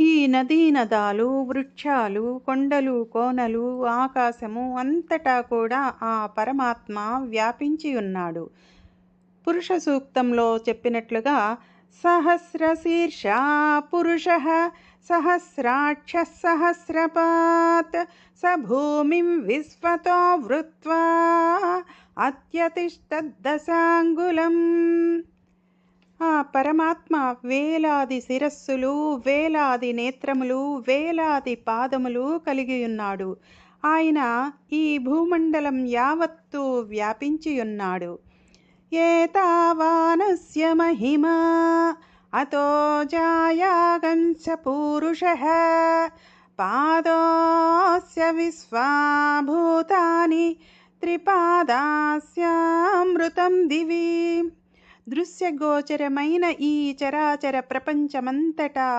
ఈ నదీ నదాలు వృక్షాలు కొండలు కోనలు ఆకాశము అంతటా కూడా ఆ పరమాత్మ వ్యాపించి ఉన్నాడు. పురుష సూక్తంలో చెప్పినట్లుగా సహస్రశీర్ష పురుష సహస్రాక్ష సహస్రపాత్ స భూమిం విశ్వతో వృత్వా అత్యతిష్టదశాంగులం. పరమాత్మ వేలాది శిరస్సులు వేలాది నేత్రములు వేలాది పాదములు కలిగి ఉన్నాడు. ఆయన ఈ భూమండలం యావత్తు వ్యాపించియున్నాడు ఏతావానస్య మహిమా అతో జాయాగంశ పూరుష పాదోస్య విశ్వాభూతాని త్రిపాదాస్యామృతం దివి. దృశ్యగోచరమైన ఈ చరాచర ప్రపంచమంతటా.